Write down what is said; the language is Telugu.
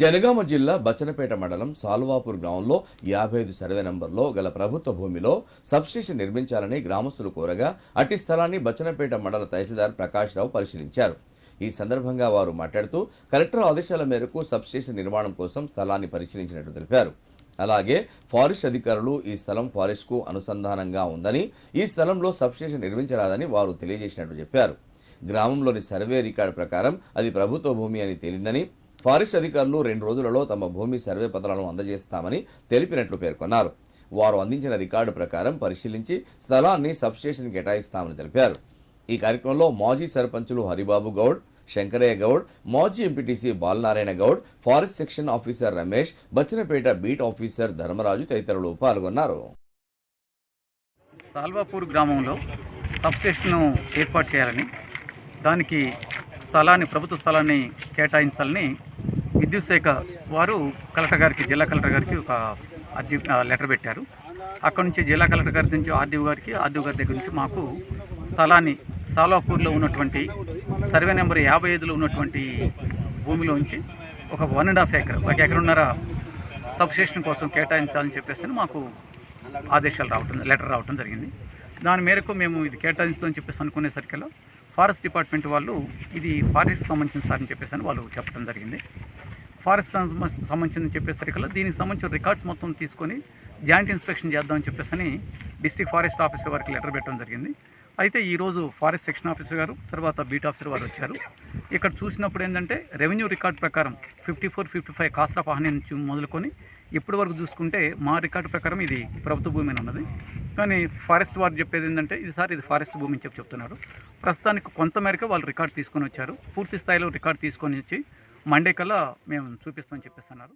జనగామ జిల్లా బచ్చనపేట మండలం సాల్వాపూర్ గ్రామంలో యాభై ఐదు సర్వే నంబర్లో గల ప్రభుత్వ భూమిలో సబ్స్టేషన్ నిర్మించాలని గ్రామస్తులు కోరగా అట్టి స్థలాన్ని బచ్చనపేట మండల తహసీల్దార్ ప్రకాష్ రావు పరిశీలించారు. ఈ సందర్భంగా వారు మాట్లాడుతూ కలెక్టర్ ఆదేశాల మేరకు సబ్స్టేషన్ నిర్మాణం కోసం స్థలాన్ని పరిశీలించినట్టు తెలిపారు. అలాగే ఫారెస్ట్ అధికారులు ఈ స్థలం ఫారెస్ట్కు అనుసంధానంగా ఉందని ఈ స్థలంలో సబ్స్టేషన్ నిర్మించరాదని వారు తెలియజేసినట్టు చెప్పారు. గ్రామంలోని సర్వే రికార్డు ప్రకారం అది ప్రభుత్వ భూమి అని తేలిందని ఫారెస్ట్ అధికారులు రెండు రోజులలో తమ భూమి సర్వే పత్రాలను అందజేస్తామని తెలిపినట్లు పేర్కొన్నారు. వారు అందించిన రికార్డు ప్రకారం పరిశీలించి స్థలాన్ని సబ్స్టేషన్ కేటాయిస్తామని తెలిపారు. ఈ కార్యక్రమంలో మాజీ సర్పంచులు హరిబాబు గౌడ్ శంకరయ్య గౌడ్ మాజీ MPTC Balanarayana Goud forest section officer Ramesh Bachannapeta beat officer Dharmaraju తదితరులు పాల్గొన్నారు. సాల్వాపూర్ గ్రామంలో సబ్స్టేషన్ ఏర్పాటు చేయాలని దానికి స్థలాన్ని ప్రభుత్వ స్థలాన్ని కేటాయించాలని విద్యుత్ శాఖ వారు కలెక్టర్ గారికి జిల్లా కలెక్టర్ గారికి ఒక అర్జీ లెటర్ పెట్టారు. అక్కడ నుంచి జిల్లా కలెక్టర్ గారి నుంచి ఆర్డీఓ గారికి ఆర్డీఓ గారి దగ్గర నుంచి మాకు స్థలాన్ని సాలాపూర్లో ఉన్నటువంటి సర్వే నెంబర్ యాభై ఐదులో ఉన్నటువంటి భూమిలోంచి ఒక వన్ అండ్ హాఫ్ ఎకర్ ఒక ఎకరున్నర సబ్స్టేషన్ కోసం కేటాయించాలని చెప్పేసి అని మాకు ఆదేశాలు రావటం లెటర్ రావటం జరిగింది. దాని మేరకు మేము ఇది కేటాయించుదని చెప్పేసి అనుకునేసరికల్లా ఫారెస్ట్ డిపార్ట్మెంట్ వాళ్ళు ఇది ఫారెస్ట్ సంబంధించిన సార్ అని చెప్పేసి వాళ్ళు చెప్పడం జరిగింది. ఫారెస్ట్ సంబంధ- చెప్పేసరికల్లా దీనికి సంబంధించిన రికార్డ్స్ మొత్తం తీసుకొని జాయింట్ ఇన్స్పెక్షన్ చేద్దామని చెప్పేసి అని డిస్ట్రిక్ట్ ఫారెస్ట్ ఆఫీసర్ వారికి లెటర్ పెట్టడం జరిగింది. అయితే ఈరోజు ఫారెస్ట్ సెక్షన్ ఆఫీసర్ గారు తర్వాత బీట్ ఆఫీసర్ వారు వచ్చారు. ఇక్కడ చూసినప్పుడు ఏంటంటే రెవెన్యూ రికార్డ్ ప్రకారం fifty four fifty five cost of హాని నుంచి మొదలుకొని ఇప్పటి వరకు చూసుకుంటే మా రికార్డు ప్రకారం ఇది ప్రభుత్వ భూమి అని ఉన్నది. కానీ ఫారెస్ట్ వారు చెప్పేది ఏంటంటే ఇది సార్ ఇది ఫారెస్ట్ భూమి అని చెప్పి చెప్తున్నారు. ప్రస్తుతానికి కొంతమేరకు వాళ్ళు రికార్డు తీసుకొని వచ్చారు. పూర్తి స్థాయిలో రికార్డు తీసుకొని వచ్చి మండే కల్లా మేము చూపిస్తామని చెప్పిస్తున్నారు.